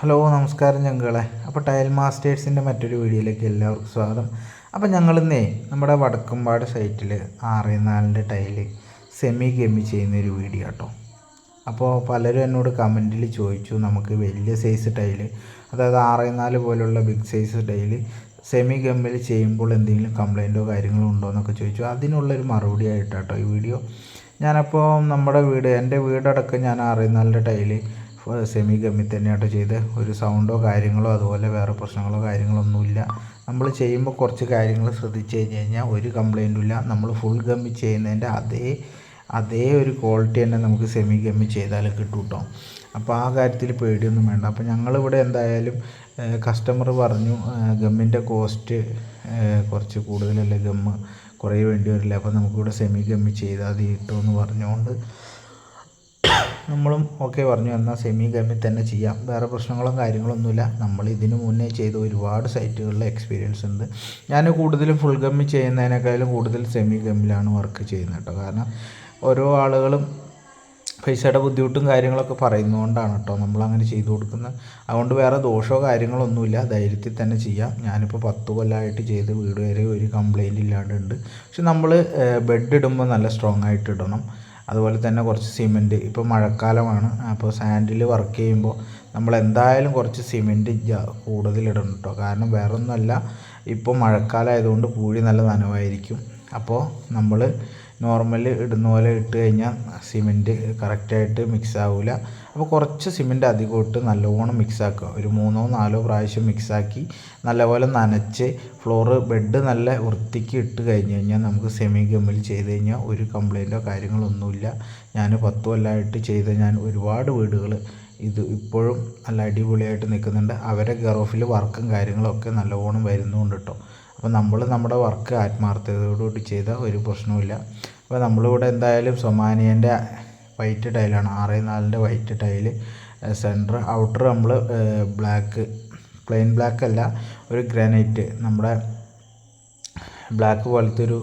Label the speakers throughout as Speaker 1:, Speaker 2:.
Speaker 1: Hello നമസ്കാരം ഞങ്ങളെ. അപ്പോൾ ടയൽ മാസ്റ്റേഴ്സിന്റെ മറ്റൊരു വീഡിയോയിലേക്ക് എല്ലാവർക്കും സ്വാഗതം. അപ്പോൾ ഞങ്ങളിന്നേ നമ്മുടെ വടക്കമ്പാട് സൈറ്റിൽ ആറ് നാലിന്റെ ടൈൽ സെമി ഗെമി ചെയ്യുന്നൊരു വീഡിയോ കേട്ടോ അപ്പോൾ പലരും എന്നോട് കമന്റിൽ ചോദിച്ചു നമുക്ക് വലിയ സൈസ് ടൈൽ അതായത് ആറ് നാല് പോലുള്ള ബിഗ് സൈസ് ടൈൽ സെമി ഗമ്മിൽ ചെയ്യുമ്പോൾ എന്തെങ്കിലും കംപ്ലൈന്റോ കാര്യങ്ങളോ ഉണ്ടോ എന്നൊക്കെ ചോദിച്ചു. അതിനുള്ളൊരു മറുപടി ആയിട്ടാട്ടോ ഈ വീഡിയോ. ഞാനപ്പോൾ നമ്മുടെ വീട് എന്റെ വീടടക്കം ഞാൻ ആറ് നാലിന്റെ ടൈൽ സെമി ഗമ്മി തന്നെയാട്ടോ ചെയ്ത് ഒരു സൗണ്ടോ കാര്യങ്ങളോ അതുപോലെ വേറെ പ്രശ്നങ്ങളോ കാര്യങ്ങളോ ഒന്നുമില്ല നമ്മൾ ചെയ്യുമ്പോൾ കുറച്ച് കാര്യങ്ങൾ ശ്രദ്ധിച്ച് കഴിഞ്ഞ് കഴിഞ്ഞാൽ ഒരു കംപ്ലൈന്റും ഇല്ല. നമ്മൾ ഫുൾ ഗമ്മി ചെയ്യുന്നതിന്റെ അതേ അതേ ഒരു ക്വാളിറ്റി തന്നെ നമുക്ക് സെമി ഗമ്മി ചെയ്താൽ കിട്ടും കേട്ടോ അപ്പോൾ ആ കാര്യത്തിൽ പേടിയൊന്നും വേണ്ട. അപ്പോൾ ഞങ്ങളിവിടെ എന്തായാലും കസ്റ്റമർ പറഞ്ഞു ഗമ്മിന്റെ കോസ്റ്റ് കുറച്ച് കൂടുതലല്ലേ ഗമ്മ് കുറേ വേണ്ടി വരില്ല? അപ്പോൾ നമുക്കിവിടെ സെമി ഗമ്മി ചെയ്താൽ മതി കിട്ടുമെന്ന് പറഞ്ഞുകൊണ്ട് നമ്മളും ഓക്കെ പറഞ്ഞു എന്നാൽ സെമി ഗമ്മിൽ തന്നെ ചെയ്യാം. വേറെ പ്രശ്നങ്ങളും കാര്യങ്ങളൊന്നുമില്ല. നമ്മൾ ഇതിന് മുന്നേ ചെയ്ത ഒരുപാട് സൈറ്റുകളിലെ എക്സ്പീരിയൻസ് ഉണ്ട്. ഞാൻ കൂടുതലും ഫുൾ ഗമ്മി ചെയ്യുന്നതിനേക്കാളും കൂടുതൽ സെമി ഗമ്മിലാണ് വർക്ക് ചെയ്യുന്നത് കേട്ടോ കാരണം ഓരോ ആളുകളും പൈസയുടെ ബുദ്ധിമുട്ടും കാര്യങ്ങളൊക്കെ പറയുന്നതുകൊണ്ടാണ് കേട്ടോ നമ്മളങ്ങനെ ചെയ്തു കൊടുക്കുന്നത്. അതുകൊണ്ട് വേറെ ദോഷമോ കാര്യങ്ങളൊന്നുമില്ല. ധൈര്യത്തിൽ തന്നെ ചെയ്യാം. ഞാനിപ്പോൾ പത്ത് കൊല്ലമായിട്ട് ചെയ്ത് വീട് വരെ ഒരു കംപ്ലൈന്റ് ഇല്ലാണ്ടുണ്ട് പക്ഷെ നമ്മൾ ബെഡ് ഇടുമ്പോൾ നല്ല സ്ട്രോങ് ആയിട്ട് ഇടണം. അതുപോലെ തന്നെ കുറച്ച് സിമെന്റ് ഇപ്പോൾ മഴക്കാലമാണ്. അപ്പോൾ സാൻഡിൽ വർക്ക് ചെയ്യുമ്പോൾ നമ്മൾ എന്തായാലും കുറച്ച് സിമെന്റ് കൂടുതൽ ഇടണം കേട്ടോ കാരണം വേറൊന്നുമല്ല. ഇപ്പോൾ മഴക്കാലം ആയതുകൊണ്ട് പൂഴി നല്ല നനവായിരിക്കും. അപ്പോൾ നമ്മൾ നോർമൽ ഇടുന്ന പോലെ ഇട്ട് കഴിഞ്ഞാൽ സിമെന്റ് കറക്റ്റായിട്ട് മിക്സ് ആവില്ല അപ്പോൾ കുറച്ച് സിമെന്റ് അധികം ഇട്ട് നല്ലവണ്ണം മിക്സ് ആക്കുക. ഒരു മൂന്നോ നാലോ പ്രാവശ്യം മിക്സ് ആക്കി നല്ലപോലെ നനച്ച് ഫ്ലോറ് ബെഡ് നല്ല വൃത്തിക്ക് ഇട്ട് കഴിഞ്ഞ് കഴിഞ്ഞാൽ നമുക്ക് സെമി ഗമ്മിൽ ചെയ്ത് കഴിഞ്ഞാൽ ഒരു കംപ്ലൈന്റോ കാര്യങ്ങളൊന്നുമില്ല ഞാൻ പത്ത് കൊല്ലമായിട്ട് ചെയ്ത ഞാൻ ഒരുപാട് വീടുകൾ ഇത് ഇപ്പോഴും നല്ല അടിപൊളിയായിട്ട് നിൽക്കുന്നുണ്ട്. അവരെ ഗറോഫിൽ വർക്കും കാര്യങ്ങളൊക്കെ നല്ലവണ്ണം വരുന്നുണ്ട് കേട്ടോ അപ്പോൾ നമ്മൾ നമ്മുടെ വർക്ക് ആത്മാർത്ഥതയോടുകൂടി ചെയ്താൽ ഒരു പ്രശ്നവുമില്ല. അപ്പോൾ നമ്മളിവിടെ എന്തായാലും സൊമാനിയന്റെ വൈറ്റ് ടൈലാണ് ആറ് നാലിന്റെ വൈറ്റ് ടൈൽ സെന്റർ ഔട്ടർ നമ്മൾ ബ്ലാക്ക് പ്ലെയിൻ ബ്ലാക്ക് അല്ല ഒരു ഗ്രാനൈറ്റ് നമ്മുടെ ബ്ലാക്ക് പോലത്തെ ഒരു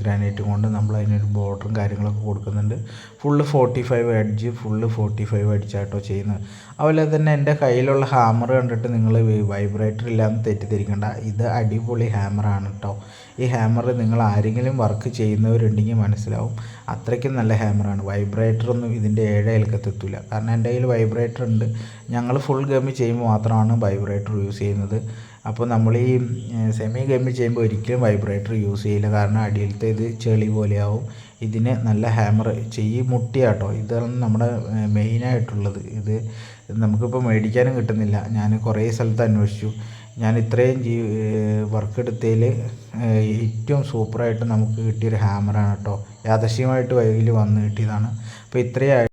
Speaker 1: ഗ്രാനൈറ്റ് കൊണ്ട് നമ്മൾ അതിനൊരു ബോർഡറും കാര്യങ്ങളൊക്കെ കൊടുക്കുന്നുണ്ട്. Full forty five edge full forty five അടിച്ചാട്ടോ ചെയ്യുന്നത്. അതുപോലെ തന്നെ എന്റെ കയ്യിലുള്ള ഹാമർ കണ്ടിട്ട് നിങ്ങൾ വൈബ്രേറ്റർ ഇല്ലാന്ന് തെറ്റിദ്ധരിക്കേണ്ട. ഇത് അടിപൊളി ഹാമറാണ് കേട്ടോ ഈ ഹാമർ നിങ്ങൾ ആരെങ്കിലും വർക്ക് ചെയ്യുന്നവരുണ്ടെങ്കിൽ മനസ്സിലാവും അത്രയ്ക്കും നല്ല ഹാമറാണ് വൈബ്രേറ്റർ ഒന്നും ഇതിന്റെ ഏഴ് അയൽക്കത്തെത്തില്ല കാരണം എന്റെ കയ്യിൽ വൈബ്രേറ്റർ ഉണ്ട്. ഞങ്ങൾ ഫുൾ ഗമ്മി ചെയ്യുമ്പോൾ മാത്രമാണ് വൈബ്രേറ്റർ യൂസ് ചെയ്യുന്നത്. അപ്പോൾ നമ്മൾ ഈ സെമി ഗമ്മി ചെയ്യുമ്പോൾ ഒരിക്കലും വൈബ്രേറ്റർ യൂസ് ചെയ്യില്ല. കാരണം അടിയിലത്തെ ഇത് ചെളി പോലെയാവും. ഇതിന് നല്ല ഹാമർ ചെയ്യി മുട്ടിയാട്ടോ. ഇതാണ് നമ്മുടെ മെയിനായിട്ടുള്ളത് ഇത് നമുക്കിപ്പോൾ മേടിക്കാനും കിട്ടുന്നില്ല. ഞാൻ കുറേ സ്ഥലത്ത് അന്വേഷിച്ചു. ഞാൻ ഇത്രയും ജീ വർക്ക് എടുത്തതിൽ ഏറ്റവും സൂപ്പറായിട്ട് നമുക്ക് കിട്ടിയൊരു ഹാമറാണ് കേട്ടോ യാദൃശ്യമായിട്ട് വൈകിൽ വന്ന് കിട്ടിയതാണ്. അപ്പോൾ ഇത്രയും